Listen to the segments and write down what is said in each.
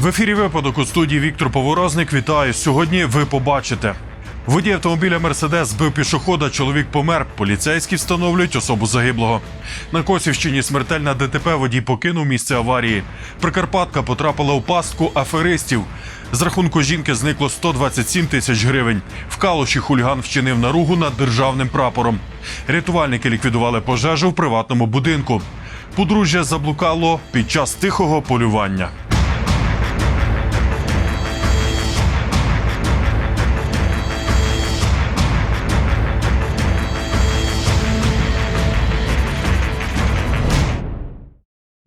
В ефірі випадок у студії Віктор Поворозник. Вітаю. Сьогодні ви побачите. Водій автомобіля Мерседес збив пішохода. Чоловік помер. Поліцейські встановлюють особу загиблого. На Косівщині смертельна ДТП водій покинув місце аварії. Прикарпатка потрапила у пастку аферистів. З рахунку жінки зникло 127 тисяч гривень. В Калуші хуліган вчинив наругу над державним прапором. Рятувальники ліквідували пожежу в приватному будинку. Подружжя заблукало під час тихого полювання.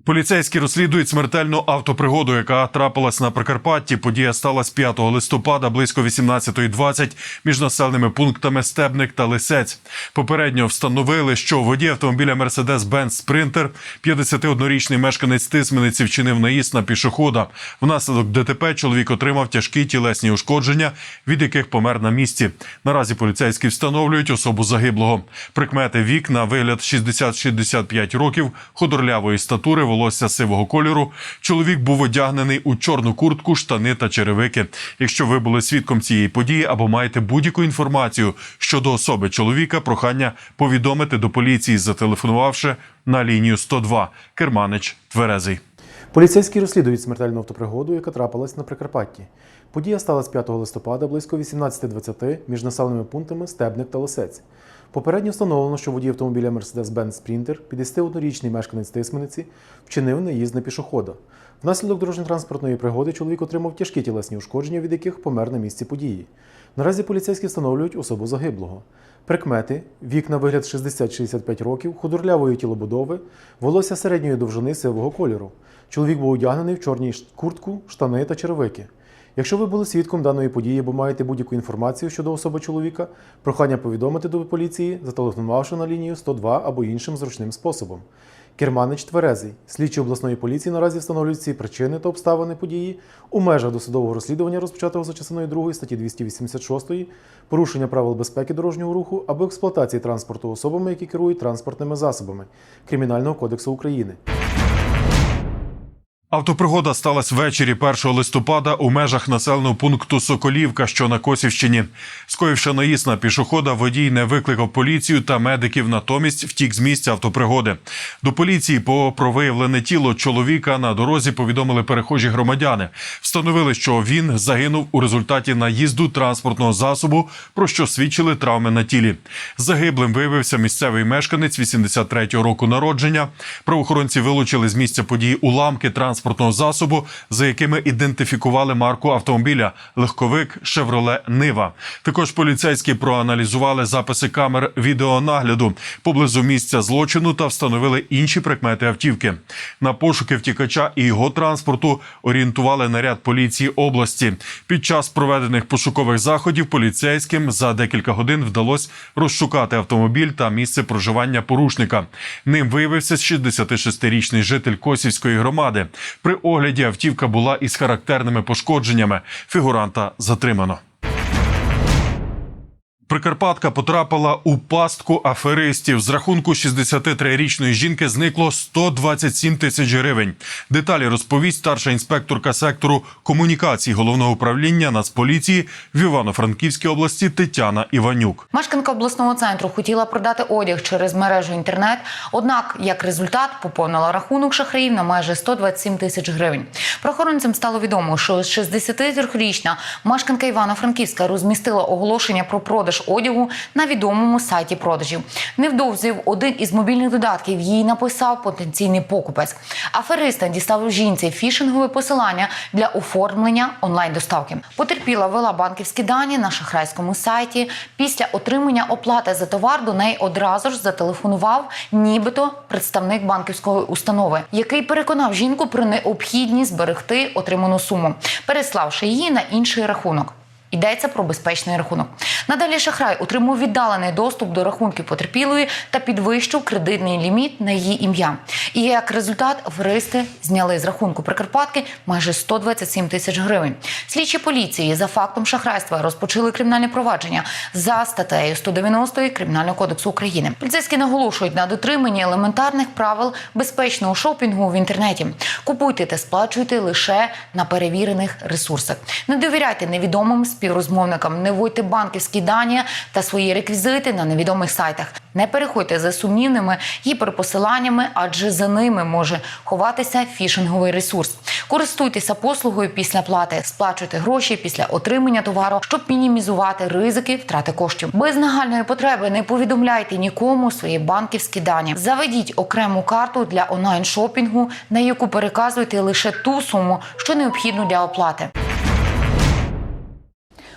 Поліцейські розслідують смертельну автопригоду, яка трапилась на Прикарпатті. Подія сталася 5 листопада близько 18.20 між населеними пунктами Стебник та Лисець. Попередньо встановили, що водій автомобіля Mercedes-Benz Sprinter, 51-річний мешканець Тисмениці, вчинив наїзд на пішохода. Внаслідок ДТП чоловік отримав тяжкі тілесні ушкодження, від яких помер на місці. Наразі поліцейські встановлюють особу загиблого. Прикмети вік на вигляд 60-65 років, худорлявої статури, волосся сивого кольору. Чоловік був одягнений у чорну куртку, штани та черевики. Якщо ви були свідком цієї події або маєте будь-яку інформацію щодо особи чоловіка, прохання повідомити до поліції, зателефонувавши на лінію 102. Керманич Тверезий. Поліцейські розслідують смертельну автопригоду, яка трапилась на Прикарпатті. Подія сталася 5 листопада близько 18.20 між населеними пунктами Стебник та Лисець. Попередньо встановлено, що водій автомобіля Mercedes-Benz Sprinter, 51-річний мешканець Тисмениці, вчинив наїзд на пішохода. Внаслідок дорожньо-транспортної пригоди чоловік отримав тяжкі тілесні ушкодження, від яких помер на місці події. Наразі поліцейські встановлюють особу загиблого. Прикмети, вік на вигляд 60-65 років, худорлявої тілобудови, волосся середньої довжини сивого кольору. Чоловік був одягнений в чорній куртку, штани та черевики. Якщо ви були свідком даної події або маєте будь-яку інформацію щодо особи чоловіка, прохання повідомити до поліції, зателефонувавши на лінію 102 або іншим зручним способом. Керманич Тверезий. Слідчі обласної поліції наразі встановлюють всі причини та обставини події у межах досудового розслідування, розпочатого за частиною 2 статті 286, порушення правил безпеки дорожнього руху або експлуатації транспорту особами, які керують транспортними засобами Кримінального кодексу України. Автопригода сталася ввечері 1 листопада у межах населеного пункту Соколівка, що на Косівщині. Скоївши наїзд на пішохода, водій не викликав поліцію та медиків, натомість втік з місця автопригоди. До поліції по про виявлене тіло чоловіка на дорозі повідомили перехожі громадяни. Встановили, що він загинув у результаті наїзду транспортного засобу, про що свідчили травми на тілі. Загиблим виявився місцевий мешканець 83-го року народження. Правоохоронці вилучили з місця події уламки транспортного засобу, за якими ідентифікували марку автомобіля легковик Шевроле Нива. Також поліцейські проаналізували записи камер відеонагляду поблизу місця злочину та встановили інші прикмети автівки. На пошуки втікача і його транспорту орієнтували наряд поліції області. Під час проведених пошукових заходів поліцейським за декілька годин вдалося розшукати автомобіль та місце проживання порушника. Ним виявився 66-річний житель Косівської громади. При огляді автівка була із характерними пошкодженнями. Фігуранта затримано. Прикарпатка потрапила у пастку аферистів. З рахунку 63-річної жінки зникло 127 тисяч гривень. Деталі розповість старша інспекторка сектору комунікацій головного управління Нацполіції в Івано-Франківській області Тетяна Іванюк. Мешканка обласного центру хотіла продати одяг через мережу інтернет, однак, як результат, поповнила рахунок шахраїв на майже 127 тисяч гривень. Правоохоронцям стало відомо, що 63-річна мешканка Івано-Франківська розмістила оголошення про продаж одягу на відомому сайті продажів. Невдовзі один із мобільних додатків їй написав потенційний покупець. Афериста дістав жінці фішингове посилання для оформлення онлайн-доставки. Потерпіла ввела банківські дані на шахрайському сайті. Після отримання оплати за товар до неї одразу ж зателефонував, нібито представник банківської установи, який переконав жінку про необхідність зберегти отриману суму, переславши її на інший рахунок. Йдеться про безпечний рахунок. Надалі шахрай отримав віддалений доступ до рахунків потерпілої та підвищив кредитний ліміт на її ім'я. І як результат, аферисти зняли з рахунку Прикарпатки майже 127 тисяч гривень. Слідчі поліції за фактом шахрайства розпочали кримінальне провадження за статтею 190 Кримінального кодексу України. Поліцейські наголошують на дотриманні елементарних правил безпечного шопінгу в інтернеті. Купуйте та сплачуйте лише на перевірених ресурсах. Не довіряйте невідомим співрозмовникам, не вводьте банківські дані та свої реквізити на невідомих сайтах. Не переходьте за сумнівними гіперпосиланнями, адже за ними може ховатися фішинговий ресурс. Користуйтеся послугою після плати, сплачуйте гроші після отримання товару, щоб мінімізувати ризики втрати коштів. Без нагальної потреби не повідомляйте нікому свої банківські дані. Заведіть окрему карту для онлайн-шопінгу, на яку переказуйте лише ту суму, що необхідну для оплати.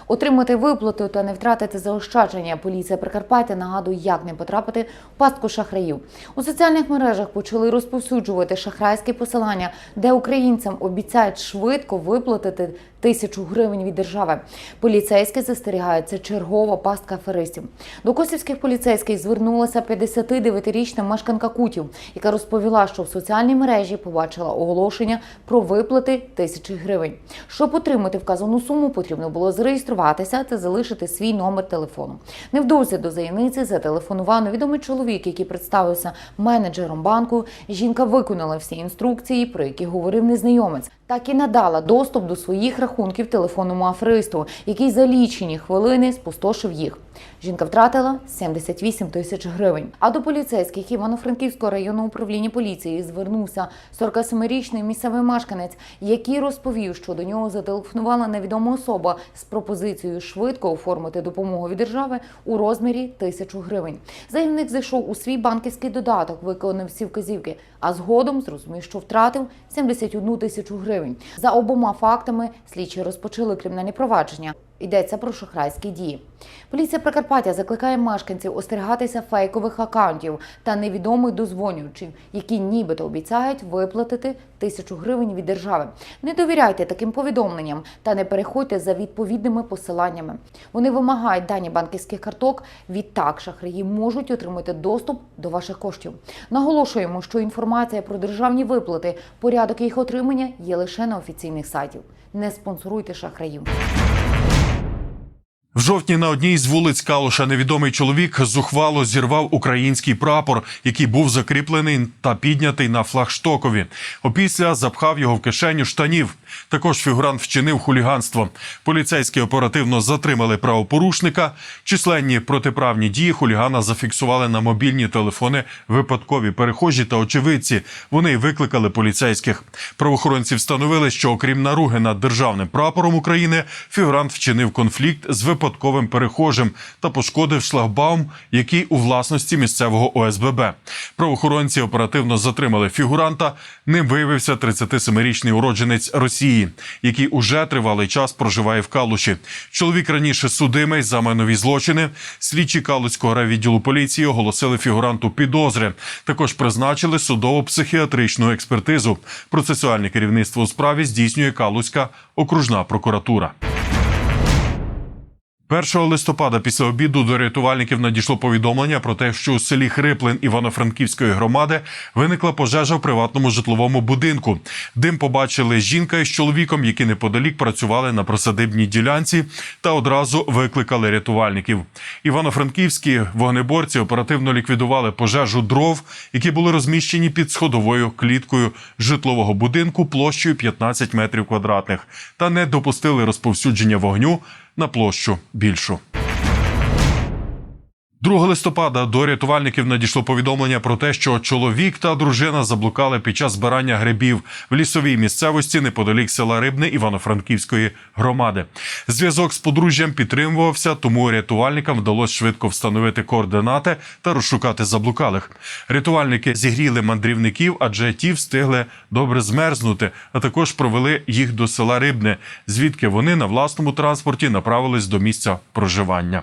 Отримати виплату та не втратити заощадження. Поліція Прикарпаття нагадує, як не потрапити в пастку шахраїв. У соціальних мережах почали розповсюджувати шахрайські посилання, де українцям обіцяють швидко виплатити тисячу гривень від держави. Поліцейські застерігають, це чергова пастка аферистів. До косівських поліцейських звернулася 59-річна мешканка Кутів, яка розповіла, що в соціальній мережі побачила оголошення про виплати тисячі гривень. Щоб отримати вказану суму, потрібно було зареєструватися та залишити свій номер телефону. Невдовзі до заявниці зателефонував невідомий чоловік, який представився менеджером банку. Жінка виконала всі інструкції, про які говорив незнайомець. Так і надала доступ до своїх рахунків телефонному аферисту, який за лічені хвилини спустошив їх. Жінка втратила 78 тисяч гривень. А до поліцейських Івано-Франківського районного управління поліції звернувся 47-річний місцевий мешканець, який розповів, що до нього зателефонувала невідома особа з пропозицією швидко оформити допомогу від держави у розмірі тисячу гривень. Заявник зайшов у свій банківський додаток, виконав всі вказівки, а згодом зрозумів, що втратив 71 тисячу гривень. За обома фактами слідчі розпочали кримінальні провадження. Йдеться про шахрайські дії. Поліція Прикарпаття закликає мешканців остерігатися фейкових акаунтів та невідомих дозвонювачів, які нібито обіцяють виплатити тисячу гривень від держави. Не довіряйте таким повідомленням та не переходьте за відповідними посиланнями. Вони вимагають дані банківських карток. Відтак шахраї можуть отримати доступ до ваших коштів. Наголошуємо, що інформація про державні виплати, порядок їх отримання є лише на офіційних сайтів. Не спонсоруйте шахраїв. В жовтні на одній з вулиць Калуша невідомий чоловік зухвало зірвав український прапор, який був закріплений та піднятий на флагштокові. Опісля запхав його в кишеню штанів. Також фігурант вчинив хуліганство. Поліцейські оперативно затримали правопорушника. Численні протиправні дії хулігана зафіксували на мобільні телефони випадкові перехожі та очевидці. Вони викликали поліцейських. Правоохоронці встановили, що окрім наруги над державним прапором України, фігурант вчинив конфлікт з випадковим перехожим та пошкодив шлагбаум, який у власності місцевого ОСББ. Правоохоронці оперативно затримали фігуранта. Ним виявився 37-річний уродженець Росії, який уже тривалий час проживає в Калуші. Чоловік раніше судимий за майнові злочини. Слідчі Калуського райвідділу поліції оголосили фігуранту підозри. Також призначили судово-психіатричну експертизу. Процесуальне керівництво у справі здійснює Калуська окружна прокуратура. 1 листопада після обіду до рятувальників надійшло повідомлення про те, що у селі Хриплин Івано-Франківської громади виникла пожежа в приватному житловому будинку. Дим побачили жінка із чоловіком, які неподалік працювали на присадибній ділянці, та одразу викликали рятувальників. Івано-франківські вогнеборці оперативно ліквідували пожежу дров, які були розміщені під сходовою кліткою житлового будинку площею 15 метрів квадратних, та не допустили розповсюдження вогню на площу більшу. 2 листопада до рятувальників надійшло повідомлення про те, що чоловік та дружина заблукали під час збирання грибів в лісовій місцевості неподалік села Рибне Івано-Франківської громади. Зв'язок з подружжям підтримувався, тому рятувальникам вдалося швидко встановити координати та розшукати заблукалих. Рятувальники зігріли мандрівників, адже ті встигли добре змерзнути, а також провели їх до села Рибне, звідки вони на власному транспорті направились до місця проживання.